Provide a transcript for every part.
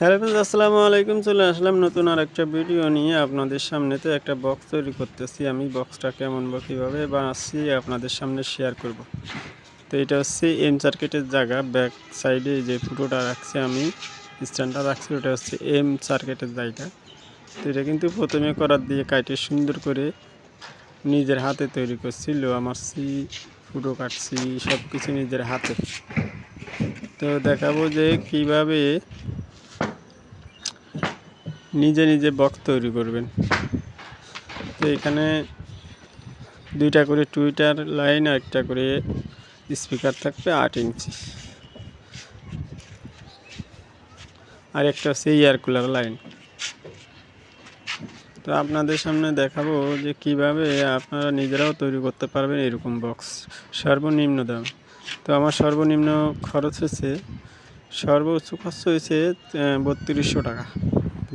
Hello friends আসসালামু আলাইকুম, চলে আসলাম নতুন আর একটা ভিডিও নিয়ে। আপনাদের সামনে তো একটা বক্স তৈরি করতেছি। আমি বক্সটা কেমন বা কীভাবে বানাচ্ছি আপনাদের সামনে শেয়ার করব। তো এটা হচ্ছে এম সার্কিটের জায়গা। ব্যাক সাইডে যে ফুটোটা রাখছি আমি স্ট্যান্ডটা রাখছি, ওটা হচ্ছে এম সার্কিটের জায়গা। তো এটা কিন্তু প্রথমে করার দিয়ে কাটে সুন্দর করে নিজের হাতে তৈরি করছি। লোহা মারছি, ফুটো কাটছি সব কিছু নিজের হাতে। তো দেখাবো যে কীভাবে নিজে নিজে বক্স তৈরি করবেন। তো এখানে দুইটা করে টুইটার লাইন আর একটা করে স্পিকার থাকবে আট ইঞ্চি। আর একটা হচ্ছে এয়ার কুলার লাইন। তো আপনাদের সামনে দেখাবো যে কীভাবে আপনারা নিজেরাও তৈরি করতে পারবেন এরকম বক্স। সর্বনিম্ন দাম। তো আমার সর্বনিম্ন খরচ হয়েছে সর্বোচ্চ খরচ হয়েছে বত্রিশশো টাকা।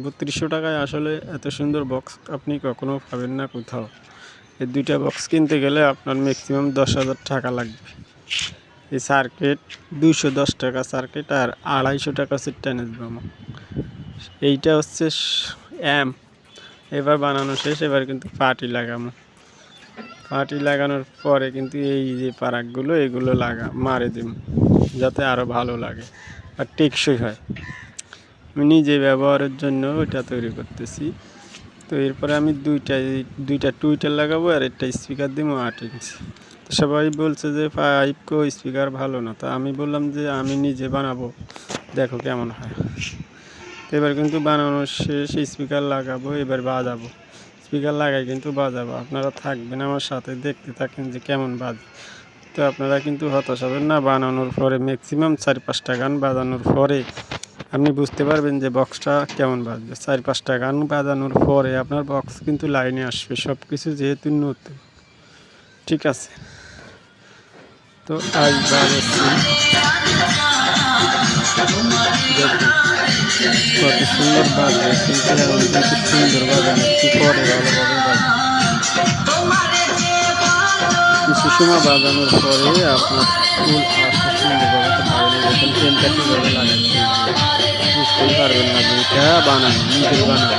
বত্রিশশো টাকায় আসলে এত সুন্দর বক্স আপনি কখনো পাবেন না কোথাও। এই দুইটা বক্স কিনতে গেলে আপনার ম্যাক্সিমাম দশ হাজার টাকা লাগবে। এই সার্কিট দুইশো দশ টাকা সার্কিট আর আড়াইশো টাকা হচ্ছে ট্রান্সফর্মার এইটা হচ্ছে অ্যাম এবার বানানো শেষ, এবার কিন্তু পাটি লাগানো পাটি লাগানোর পরে কিন্তু এই যে পারাকগুলো, এগুলো লাগা, মারে দিন যাতে আরও ভালো লাগে। আর টেকসই হয়। আমি নিজে ব্যবহারের জন্য ওইটা তৈরি করতেছি। তো এরপরে আমি দুইটা দুইটা টুইটার লাগাবো আর একটা স্পিকার দিব আট ইঞ্চি তো সবাই বলছে যে ফাইভ কো স্পিকার ভালো না। তো আমি বললাম যে আমি নিজে বানাবো। দেখো কেমন হয়। তো এবার কিন্তু বানানোর শেষ, স্পিকার লাগাবো, এবার বাজাবো। স্পিকার লাগাই কিন্তু বাজাবো। আপনারা থাকবেন আমার সাথে, দেখতে থাকেন যে কেমন বাজে। তো আপনারা কিন্তু হতাশ হবেন না, বানানোর পরে ম্যাক্সিমাম চার পাঁচটা গান বাজানোর পরে আপনি বুঝতে পারবেন যে বক্সটা কেমন বাজবে। চার পাঁচটা গান বাজানোর পরে আপনার বক্স কিন্তু লাইনে আসবে সব কিছু যেহেতু নতুন। ঠিক আছে? তো আজ কত সুন্দর বাজবে, কিন্তু সুন্দর বাজানো একটু পরে ভালোভাবে বাজবে। কিছু সময় বাজানোর পরে আপনার ফুল আসতে সুন্দরভাবে পাবেন যখন পেনটা কীভাবে লাগাচ্ছি বুঝতেই পারবেন না যে বানানো, নিজের বানানো।